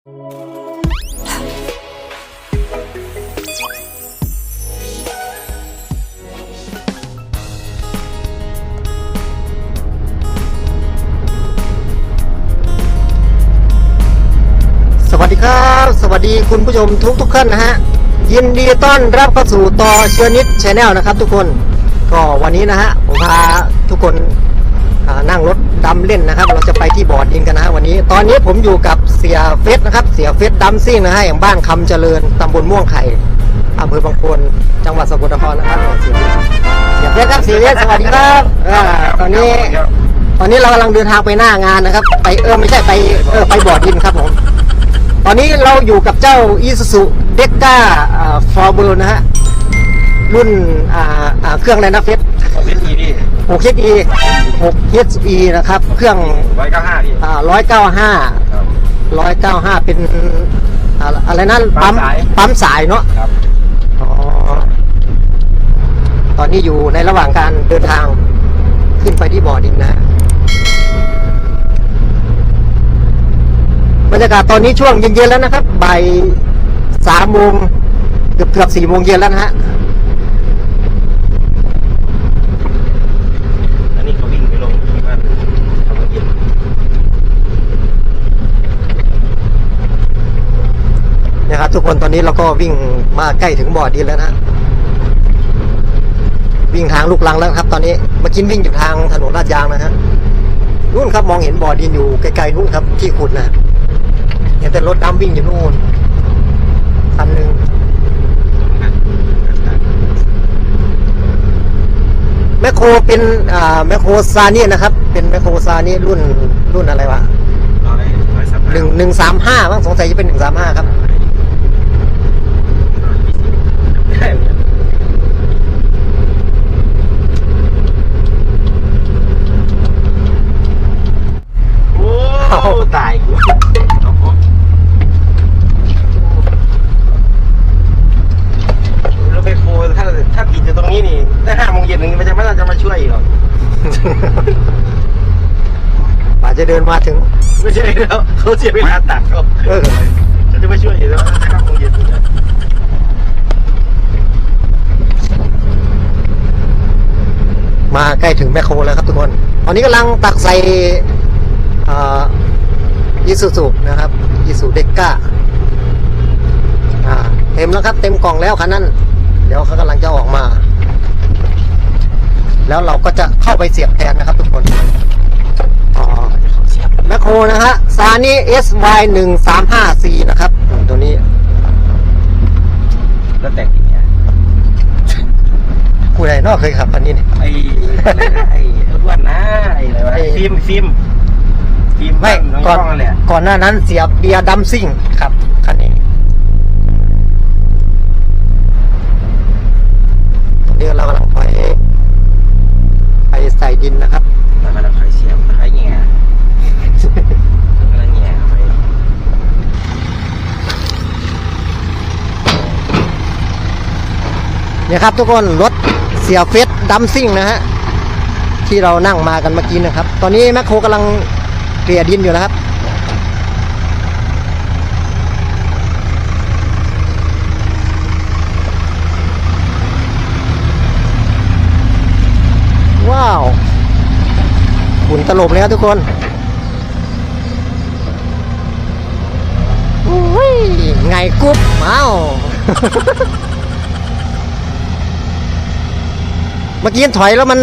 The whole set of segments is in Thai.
สวัสดีครับ สวัสดีคุณผู้ชมทุกทุกๆท่านนะฮะ ยินดีต้อนรับเข้าสู่ต่อเชื้อนิดชาแนลนะครับทุกคน ก็วันนี้นะฮะ ผมพาทุกคนอ่านั่งรถ ดำเล่นนะครับ เราจะไปที่บ่อดินกันนะวันนี้ ตอนนี้ผมอยู่กับเสียเฟสนะครับ เสียเฟสดำซิ่งนะฮะอย่างบ้านคำเจริญตำบลม่วงไข่อำเภอบางพวนจังหวัดสกลนครนะครับเสียเฟสครับเสียเฟสสวัสดีครับอ่าตอนนี้ ตอนนี้เรากำลังเดินทางไปหน้างานนะครับ ไปเออไม่ใช่ไปเออไปบ่อดินครับผมตอนนี้เราอยู่กับเจ้า Isuzu d e c a f o r w e r นะฮะรุ่นอ่าอ่าเครื่องอะไรนะเฟส 6 HE 6 HE นะครับ เครื่องร้อยเก้าห้าพี่อ่า195 ครับ 195 เป็นอ่าอะไรนะปั๊มปั๊มสาย ปั๊มสายเนาะครับอ๋อตอนนี้อยู่ในระหว่างการเดินทางขึ้นไปที่บ่อดินนะฮะบรรยากาศตอนนี้ช่วงเย็นๆแล้วนะครับบ่ายสามโมงเกือบเกือบสี่โมงเย็นแล้วนะฮะ อันนี้เขาวิ่งไปลงที่บ้านทำเย็น นะครับ ทุกคนตอนนี้เราก็วิ่งมาใกล้ถึงบ่อดินแล้วนะวิ่งทางลูกลังแล้วครับ ตอนนี้เมื่อกี้วิ่งอยู่ทางถนนลาดยางนะฮะนู่นครับมองเห็นบ่อดินอยู่ไกลๆนู่นครับ ที่ขุดนะเห็นแต่รถดำวิ่งอยู่นู่นคันหนึ่งแมคโครเป็นอ่าแมคโครซานี่นะครับ เป็นแมคโครซานี่รุ่นรุ่นอะไรวะหนึ่งหนึ่งสามห้าบ้างสงสัยจะเป็นหนึ่งสามห้าครับ โอ้ตายกูแล้วไปโคถ้าถ้าติดอยู่ตรงนี้นี่ถ้าห้าโมงเย็นนึงมันจะไม่น่าจะมาช่วยอีกหรอก ป่า จะเดินมาถึง ไม่ใช่แล้วเขาเสียเวลาตัดเขาเออจะจะมาช่วยอีกแล้วถ้าห้าโมงเย็นนี่นะมาใกล้ถึงแมคโครแล้วครับทุกคน ตอนนี้กำลังตักใส่ยิสุสุนะครับยิสุเด็กก้าเต็มแล้วครับ เต็มกล่องแล้วคันนั้น เดี๋ยวเขากำลังจะออกมา แล้วเราก็จะเข้าไปเสียบแทนนะครับทุกคนอ๋อแม คโครนะฮะซานี่ SY หนึ่งสามห้าสี่นะครับอืมตัวนี้แล้วแต่งอย่างเงี้ยผู้ใดนอกเคยขับคันนี้นี่ไอ้อะไรนะไอ้อ้วนนะไอ้อะไรวะไอ้ ฟิล์มฟิล์มฟิล์มไม่น้องก่อนกล้องนั่นแหละก่อนหน้านั้นเสียเบียร์ดัมซิ่งครับ เนี่ยครับทุกคนรถเสียเฟสดัมซิ่งนะฮะที่เรานั่งมากันเมื่อกี้นะครับ ตอนนี้แมคโครกำลังเกลี่ยดินอยู่นะครับว้าวฝุ่นตลบเลยครับทุกคนอุ้ยไงกุ๊บเอ้า เมื่อกี้ถอยแล้วมัน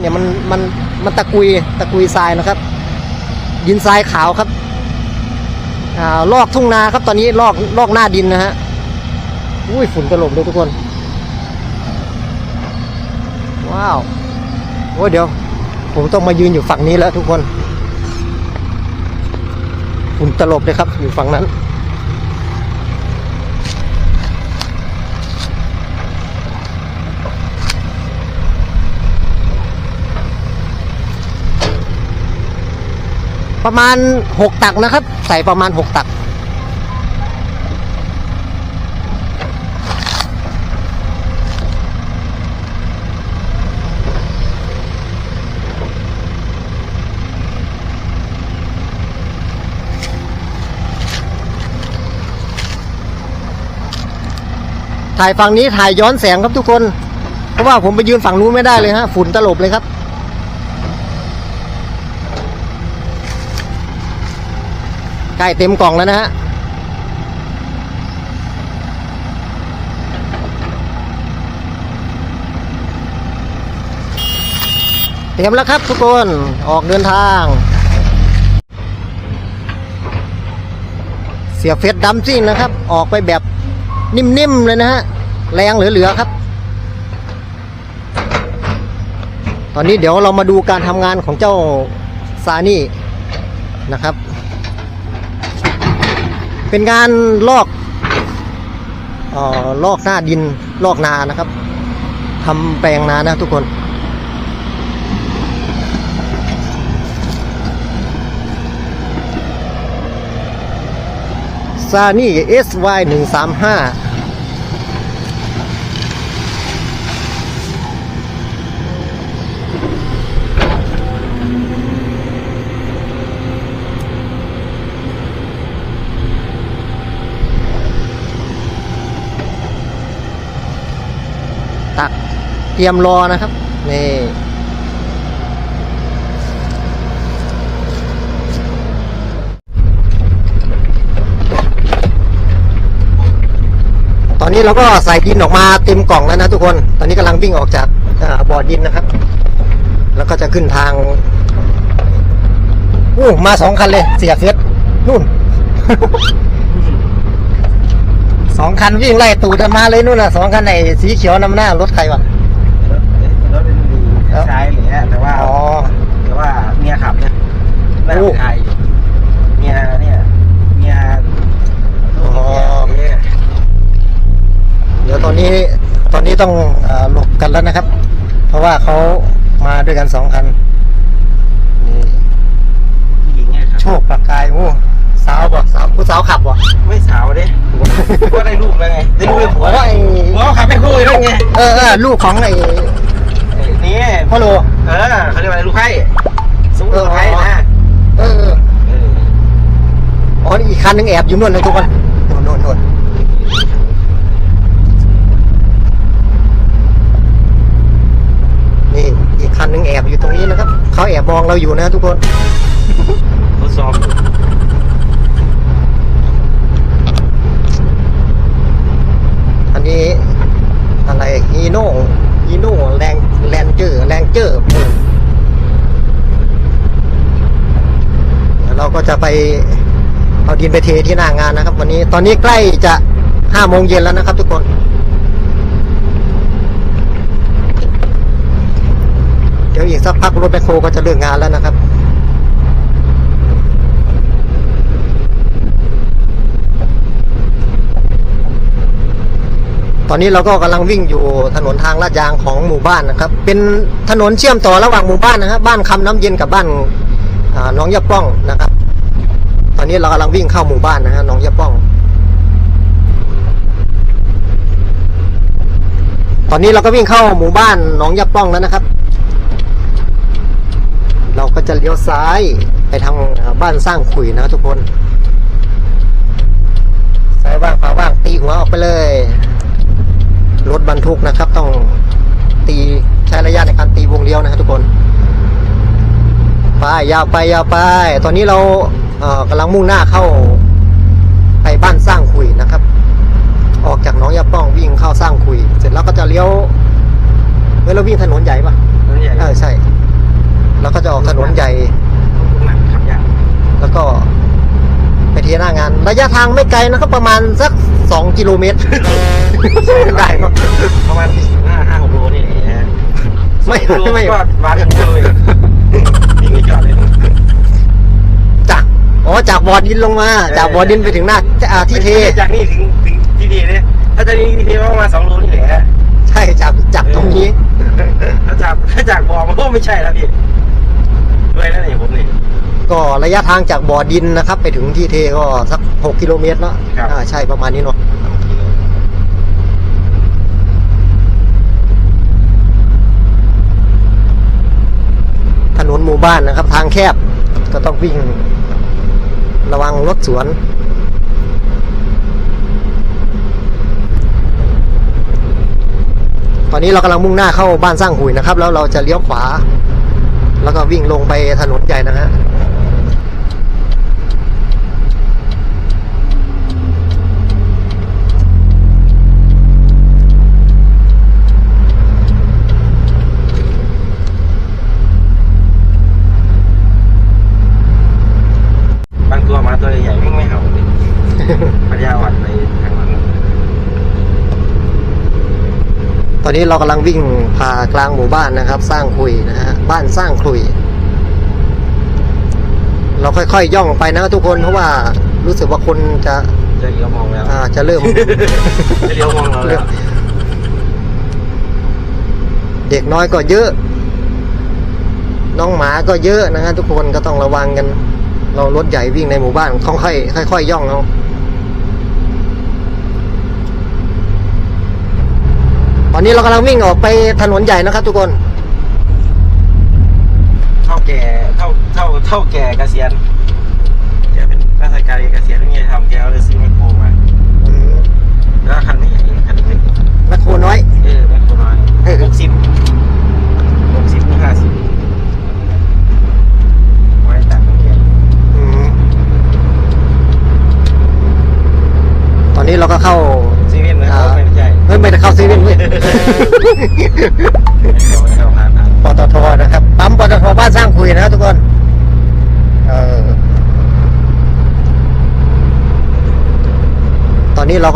เนี่ยมันมันมันตะกุยตะกุยทรายนะครับ ดินทรายขาวครับอ่าลอกทุ่งนาครับ ตอนนี้ลอกลอกหน้าดินนะฮะอุ้ยฝุ่นตลบเลยทุกคน ว้าวโอ้เดี๋ยว ผมต้องมายืนอยู่ฝั่งนี้แล้วทุกคนฝุ่นตลบเลยครับอยู่ฝั่งนั้น ประมาณหกตักนะครับ ใส่ประมาณหกตัก ถ่ายฝั่งนี้ถ่ายย้อนแสงครับทุกคน เพราะว่าผมไปยืนฝั่งนู้นไม่ได้เลยฮะ ฝุ่นตลบเลยครับ ล้เต็มกล่องแล้วนะฮะเตรียมแล้วครับทุกคนออกเดินทาง เสียเฟสดัมซิ่งนะครับ ออกไปแบบนิ่มๆเลยนะฮะแรงเหลือๆครับ ตอนนี้เดี๋ยวเรามาดูการทำงานของเจ้าซานี่นะครับ เป็นการลอกออลอกหน้าดินลอกนานะครับทำแปลงนานะทุกคนซานี่ SY 135 ตักเตรียมรอนะครับ นี่ตอนนี้เราก็ใส่ดินออกมาเต็มกล่องแล้วนะทุกคน ตอนนี้กำลังวิ่งออกจากบ่อดินนะครับ แล้วก็จะขึ้นทางอู้มาสองคันเลย เสียเฟสนู่น สองคันวิ่งไล่ตูดกันมาเลยนู่นน่ะสองคันไหนสีเขียวนำหน้ารถใครวะรถรถเป็นดีใช้อย่างเงี้ยแต่ว่าอ๋อแต่ว่าเมียขับเนี่ยน่าโอ้เป็นไทยอยู่เมียเนี่ยเมียอ๋อเมียเดี๋ยวตอนนี้ตอนนี้ต้องเอ่อหลบกันแล้วนะครับ เพราะว่าเขามาด้วยกันสองคันนี่ผู้หญิงเนี่ยครับโชคปากกายโอ้สาวบ่สาวผู้สาวขับบ่ไม่สาวเด้ก็ได้ลูกแล้วไงได้ลูกเป็นผัวโอ้ยผัวเขาขับไปคู่อยู่แล้วไงเออเออลูกของไอ้เอ้ยนี่พ่อโลเออเขาเรียกว่าอะไรลูกไข่ซุ้มลูกไข่นะเออเออเอออ๋อนี่อีกคันหนึงแอบอยู่นู่นเลยทุกคนโน่นโน่นโน่นนี่อีกคันหนึงแอบอยู่ตรงนี้นะครับเขาแอบมองเราอยู่นะทุกคนทดสอบอยู่ อันนี้ อะไรฮีโน่ฮีโน่แรงแลนเจอร์แรงเจอร์เดี๋ยวเราก็จะไปเอาดินไปเทที่หน้างานนะครับ วันนี้ตอนนี้ใกล้จะห้าโมงเย็นแล้วนะครับ ทุกคนเดี๋ยวอีกสักพักรถแบคโฮก็จะเลิกงานแล้วนะครับ อนนี้เราก็กำลังวิ่งอยู่ถนนทางลาดยางของหมู่บ้านนะครับ เป็นถนนเชื่อมต่อระหว่างหมู่บ้านนะครับบ้านคำน้ำเย็นกับบ้านน้องยะป้องนะครับ ตอนนี้เรากำลังวิ่งเข้าหมู่บ้านนะฮะน้องยะป้อง ตอนนี้เราก็วิ่งเข้าหมู่บ้านหนองยะป้องแล้วนะครับ เราก็จะเลี้ยวซ้ายไปทางบ้านสร้างขุยนะทุกคนซ้ายว่างขวาว่างตีหัวออกไปเลย รถบรรทุกนะครับ ต้องตีใช้ระยะในการตีวงเลี้ยวนะครับทุกคนไปยาวไปยาวไป ตอนนี้เราเอ่อกำลังมุ่งหน้าเข้าไปบ้านสร้างขุยนะครับ ออกจากหน้องยาป้องวิ่งเข้าสร้างขุย เสร็จแล้วก็จะเลี้ยวเฮ้ยเราวิ่งถนนใหญ่ปะรถใหญ่เออใช่ แล้วก็จะออกถนนใหญ่หนักขับยากแล้วก็ไปเทียหน้างาน ระยะทางไม่ไกลนะครับประมาณสักสองกิโลเมตร ได้เนอะประมาณห้าห้าหกโลนี่แหละไม่สองโลไม่ ก็มาถึงเลยนี่ไม่จอดเลยจากอ๋อจากบ่อดินลงมา จากบ่อดินไปถึงหน้าอ่าที่เทไม่ใช่จากนี่ถึงถึงที่เทเลยถ้าจะนี่ที่เทประมาณสองโลนี่แหละใช่จากจากตรงนี้ ถ้าจากถ้าจากบ่อมันก็ไม่ใช่แล้วพี่ด้วยนั่นเองผมนี่ ก็ระยะทางจากบ่อดินนะครับ ไปถึงที่เทก็สักหกกิโลเมตรเนาะครับ อ่าใช่ประมาณนี้เนาะถนน หมู่บ้านนะครับ ทางแคบก็ต้องวิ่ง ระวังรถสวน ตอนนี้เรากำลังมุ่งหน้าเข้าบ้านสร้างหุยนะครับ แล้วเราจะเลี้ยวขวา แล้วก็วิ่งลงไปถนนใหญ่นะฮะ บางตัวมาตัวใหญ่ๆไม่ไม่เห่าเลยปัญญาอ่อนไปทางหลัง ต อนนี้เรากำลังวิ่งผ่ากลางหมู่บ้านนะครับ สร้างคุยนะฮะบ้านสร้างคุย เราค่อยๆย่องไปนะทุกคนเพราะว่ารู้สึกว่าคนจะจะเลี้ยวมองแล้วอ่าจะเริ่ม จะเลี้ยวมองเราแล้วเด็กน้อยก็เยอะ น้องหมาก็เยอะนะฮะทุกคนก็ต้องระวังกัน เรารถใหญ่วิ่งในหมู่บ้านค่อยๆค่อยๆย่องเอาต อนนี้เรากำลังวิ่งออกไปถนนใหญ่นะครับ ทุกคน เท่าแก่เท่าเท่าเท่าแก่เกษียณแกเป็นราชการเกษียณไม่มีอะไรทำแกก็เลยซื้อแมคโครมาแล้วคันไม่ใหญ่คันเล็กแมคโครน้อย เออแมคโครน้อยหกสิบ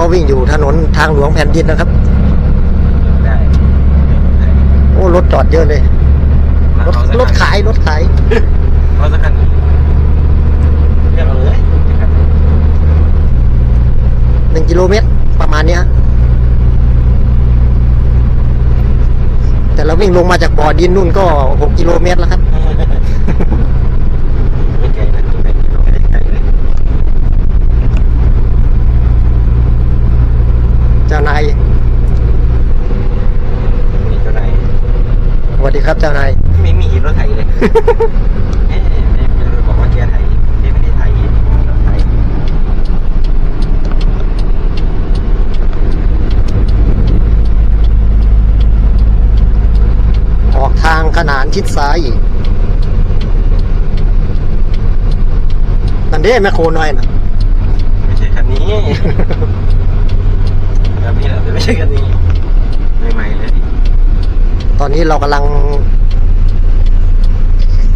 เราก็วิ่งอยู่ถนนทางหลวงแผ่นดินนะครับได้โอ้รถจอดเยอะเลย รถรถขายรถขายเอาสักคันเรียกเอาเลยหนึ่งกิโลเมตรประมาณเนี้ยแต่เราวิ่งลงมาจากบ่อดินนู่นก็หกกิโลเมตรแล้วครับ ไม่ไกลนะตัวเป็นกิโลไม่ได้ไกลเลย เจ้านาย นี่เจ้านาย ส วัสดีครับเจ้านาย ไม่มีรถไถเลยเอ๊ะไม่รู้บอกว่าแกไถแกไม่ได้ไถรถไถออกทางขนานชิดซ้ายอีกนั่นเด้แมคโครน้อยนะไม่ใช่คันนี้แบบนี้แหละแต่ไม่ใช่คันนี้ใหม่ๆเลย ตอนนี้เรากำลัง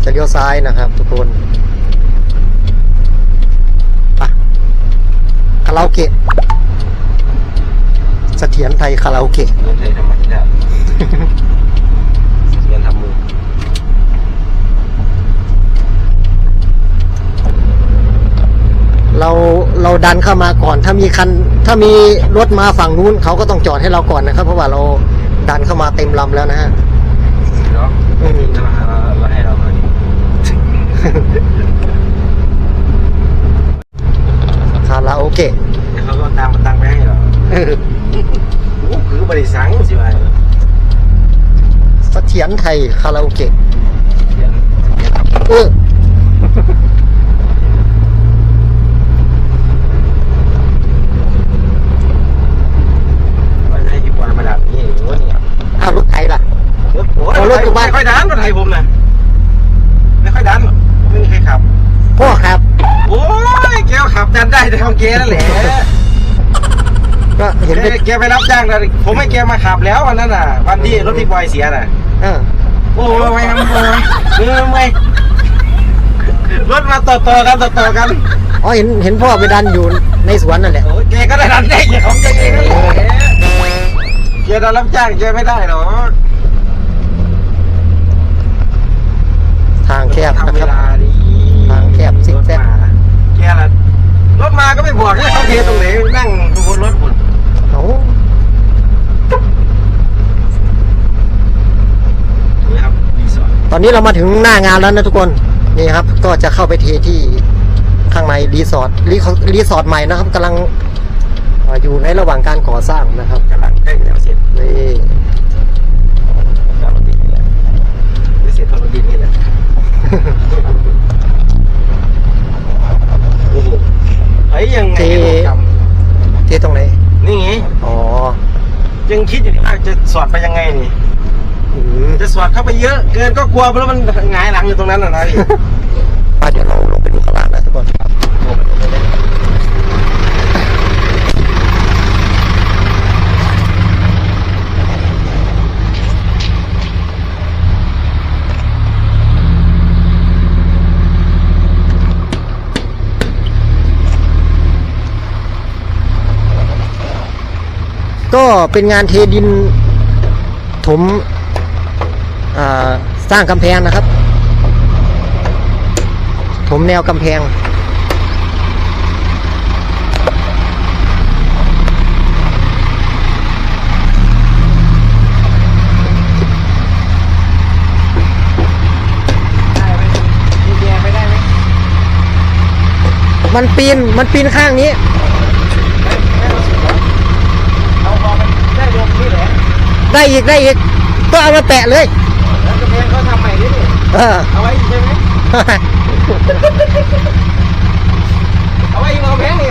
จะเลี้ยวซ้ายนะครับ ทุกคนไปคาราโอเกะเสถียรไทยคาราโอเกะเงินไทยทำมาที่แล้วเงินทำมือเราเราดันเข้ามาก่อน ถ้ามีคัน ถ้ามีรถมาฝั่งนู้นเขาก็ต้องจอดให้เราก่อนนะครับ เพราะว่าเรา ดันเข้ามาเต็มลำแล้วนะฮะเนาะอืมจะมาเราให้เราหน่อยคาราโอเกะเดี๋ยวเขาก็ตามมาตังไปให้เหรอเออโอ้คือบริษัทสิวะเสถียรไทยคาราโอเกะเดี๋ยวเดี๋ยวครับเออ ว่าจะให้ที่ปวดมาดับนี่โอ้เนี่ย อ้าวรถไทยล่ะ โอ้โห เอารถอยู่บ้าน ไม่ค่อยดัน รถไทยผมนะไม่ค่อยดันหรอกไม่มีใครขับ พ่อครับ โอ้ยแกก็ขับดันได้แต่ของแกนั่นแหละก็เห็นแกเป็นแกไปรับจ้างนะผมให้แกมาขับแล้ววันนั้นน่ะ วันที่รถพี่บอยเสียน่ะเออโอ้ยไม่ทำโอ้ยเออไม่รถมาต่อต่อๆกันต่อต่อๆกันอ๋อเห็นเห็นพ่อไปดันอยู่ในสวนนั่นแหละโอ้ยแกก็ได้ดันได้ของแกเองนั่นแหละแกดันรับจ้างแกไม่ได้หรอก ทางแคบทำนะเวครับ ลาดีทางแคบซิกแซก รถมาแกละรถมาก็ไม่บอกเลยเขาเทตรงไหนนั่งบนรถคุณโอ้นี่ครับรีสอร์ทตอนนี้เรามาถึงหน้างานแล้วนะทุกคน นี่ครับ ก็จะเข้าไปเทที่ข้างในรีสอร์ทรีรีสอร์ทใหม่นะครับกำลังเอ่ออยู่ในระหว่างการก่อสร้างนะครับ กำลังใกล้จะเสร็จนี่ กำลังติดนี่แหละไม่เสร็จทนดินนี่แหละโอ้โหไอ้ยังไง เท ผมจำ เทตรงไหน นี่ไง อ๋อ ยัง คิดอยู่ว่าจะสอดไปยังไงนี่อืมจะสอดเข้าไปเยอะ เกินก็กลัวแล้วมันหงายหลังอยู่ตรงนั้นน่ะนะพี่ ป้าเดี๋ยวเราลงไปดูข้างล่างนะทุกคนครับ ก็เป็นงานเทดินถมสร้างกำแพงนะครับ ถมแนวกำแพงได้ไหมมีแยไปได้ไหมมันปีน มันปีนข้างนี้ ไม่ไม่ต้องสุดหรอกเอาพอมันได้ลงนี่แหละ ได้อีกได้อีกก็เอามาแปะเลยแล้วกระเพงเขาทำใหม่นี่นี่เออ เอาไว้อีกใช่ไหม เอาไว้อีกเอาแพงนี่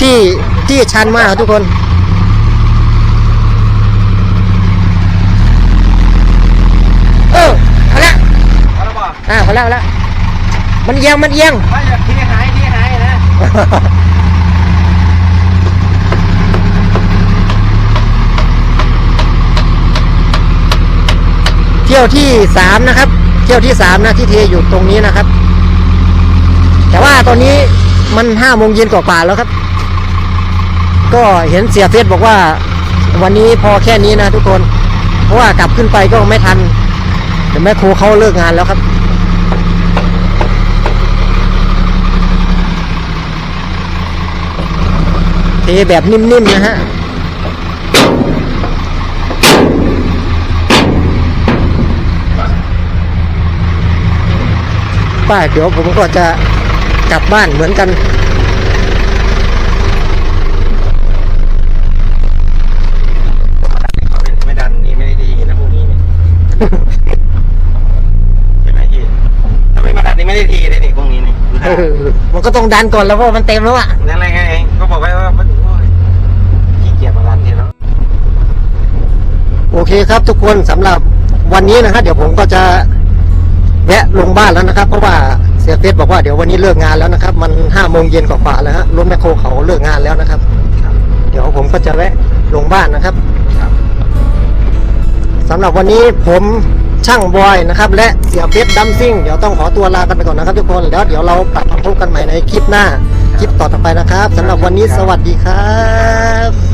ที่ที่ชันมากครับทุกคน เออเอาละเอาละบ่อ่าเอาละเอาละมันเอียงมันเอียงถ้าอยากทีหายทีหายนะ ที่ยวที่สามนะครับ เที่ยวที่สามนะที่เทอยู่ตรงนี้นะครับ แต่ว่าตอนนี้มันห้าโมงเย็นกว่าๆแล้วครับ ก็เห็นเสียเฟสบอกว่า วันนี้พอแค่นี้นะทุกคน เพราะว่ากลับขึ้นไปก็ไม่ทันเดี๋ยวแม่ครูเขาเลิกงานแล้วครับเทแบบนิ่มๆนะฮะ ป้าเดี๋ยวผมก็จะกลับบ้านเหมือนกัน ไม่ดันนี่ไม่ได้ดีนะพวกนี้เนี่ยใช่ไหมพี่ถ้าไม่มาดันนี่ไม่ได้ทีเลยนี่พวกนี้นี่ดูเอท่าอมันก็ต้องดันก่อนแล้วเพราะมันเต็มแล้วอะนั่นอะไรไงก็บอกไว้ว่าโอ้ยขี้เกียจมาดันทีแล้วโอเคครับทุกคนสำหรับวันนี้นะครับเดี๋ยวผมก็จะ แวะลงบ้านแล้วนะครับ เพราะว่าเสียเฟสบอกว่าเดี๋ยววันนี้เลิกงานแล้วนะครับ มันห้าโมงเย็นกว่าๆแล้วฮะรถแมคโครเขาเลิกงานแล้วนะครับ เดี๋ยวผมก็จะแวะลงบ้านนะครับสำหรับวันนี้ผมช่างบอยนะครับ และเสียเฟสดัมซิ่งเดี๋ยวต้องขอตัวลากันไปก่อนนะครับ ทุกคนแล้วเดี๋ยวเรากลับมาพบกันใหม่ในคลิปหน้าคลิปต่อไปนะครับสำหรับวันนี้สวัสดีครับ